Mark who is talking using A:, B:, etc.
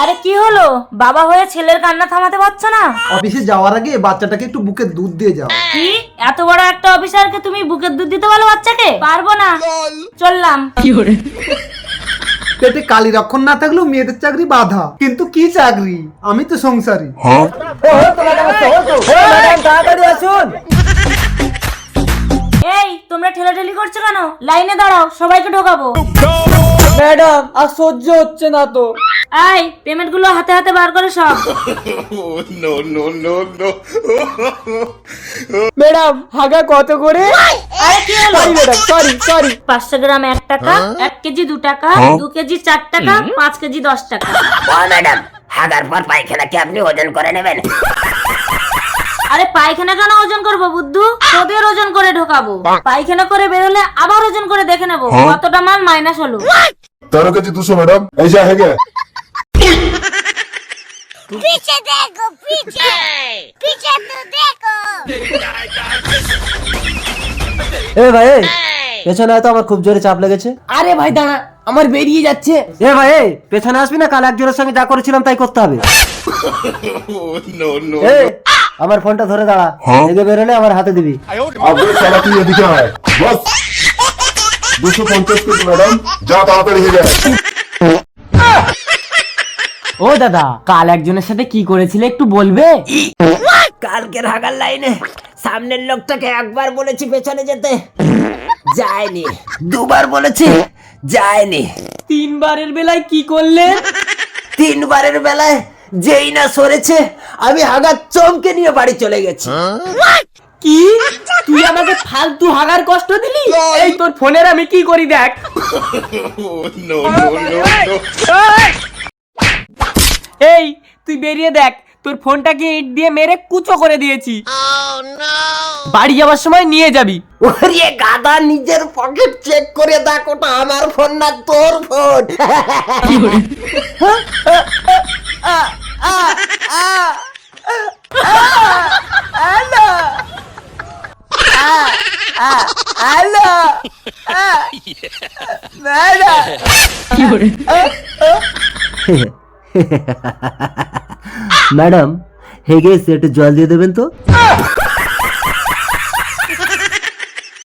A: আরে কি হলো? বাবা হয়ে ছেলের কান্না থামাতে পারছ না?
B: অফিসে যাওয়ার আগে বাচ্চাটাকে একটু বুকে দুধ দিয়ে যাও।
A: কি? এত বড় একটা অফিসারকে তুমি বুকের দুধ দিতে বলো বাচ্চাকে? পারব না। চললাম।
B: পেটে কালি রক্ষণ না থাকলেও মেয়েদের চাকরি বাধা। কিন্তু কি চাকরি? আমি তো সংসারী।
A: এই তোমরা ঠেলাঠেলি করছ কেন? লাইনে দাঁড়াও সবাইকে ঢোকাবো।
C: ম্যাডাম আর সহ্য হচ্ছে না তো।
A: আই পেমেন্টগুলো হাতে হাতে বার করে সব।
C: No no no no madam হাগা কত করে?
A: আরে কি হলো?
C: সরি ম্যাডাম সরি সরি
A: পাঁচশো গ্রাম এক টাকা এক কেজি দু টাকা দু কেজি চার টাকা পাঁচ কেজি দশ টাকা।
D: ও ম্যাডাম হাগার পর পায়খানা কি আপনি ওজন করে নেবেন?
A: আরে পায়খানা কেন ওজন করব বুদ্ধু? তোদের ওজন করে ঢোকাবো। পায়খানা করে বেরোলে আবার ওজন করে দেখে নেব। কতটা মাল মাইনাস হলো।
E: তেরো কেজি দুশো ম্যাডাম। এই যা হেগে।
F: पीछे देखो पीछे पीछे तो देखो
G: এ ভাই এই, পেছনে হয়তো আমার খুব জোরে চাপ লেগেছে
C: আরে ভাই দাঁড়া আমার বেরিয়ে যাচ্ছে
G: এ ভাই এই, পেছনে আসবি না কাল একজনের সঙ্গে যা করেছিলাম তাই করতে হবে এ, আমার ফোনটা ধরে দাঁড়া এগে বেরোলে আমার হাতে দিবি
E: আগে সালা তুই এদিকে আয় বস দুশো পঞ্চাশ কেজি ম্যাডাম যা তাড়াতাড়ি হেগে আয়।
C: ও দাদা কাল একজনের সাথে কি করেছিলে একটু বলবে?
D: কালকের হাগার লাইনে সামনের লোকটাকে একবার বলেছি পেছনে যেতে। যায়নি। দুবার বলেছি যায়নি।
C: তিনবারের বেলায় কি করলে?
D: তিনবারের বেলায় যেই না সরেছে আমি হাগার চমকে নিয়ে বাড়ি চলে গেছি।
C: কি? তুই আমাকে ফালতু হাগার কষ্ট দিলি? এই তোর ফোনের আমি কি করি দেখ? এই তুই বেরিয়ে দেখ তোর ফোনটাকে ইট দিয়ে মেরে কুচো করে দিয়েছি বাড়ি যাওয়ার সময় নিয়ে যাবি
D: ওরে গাদা নিজের পকেট চেক করে দেখ ওটা আমার ফোন না তোর ফোন
G: ম্যাডাম হেগে একটু জল দিয়ে দেবেন তো?